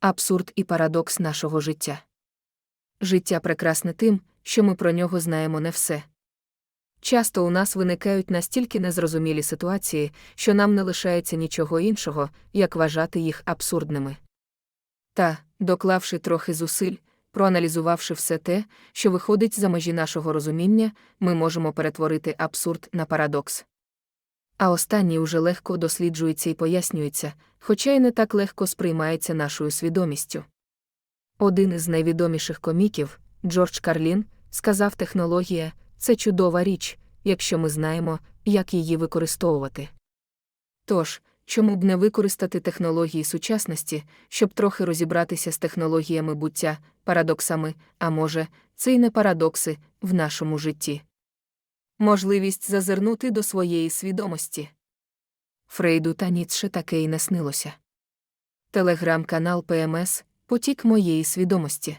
абсурд і парадокс нашого життя. Життя прекрасне тим, що ми про нього знаємо не все. Часто у нас виникають настільки незрозумілі ситуації, що нам не лишається нічого іншого, як вважати їх абсурдними. Та, доклавши трохи зусиль, проаналізувавши все те, що виходить за межі нашого розуміння, ми можемо перетворити абсурд на парадокс. А останній уже легко досліджується і пояснюється, хоча й не так легко сприймається нашою свідомістю. Один із найвідоміших коміків, Джордж Карлін, сказав технологія це чудова річ, якщо ми знаємо, як її використовувати. Тож, чому б не використати технології сучасності, щоб трохи розібратися з технологіями буття, парадоксами, а може, це й не парадокси в нашому житті. Можливість зазирнути до своєї свідомості. Фрейду та Ніцше таке й не снилося. Телеграм-канал ПМС Потік моєї свідомості.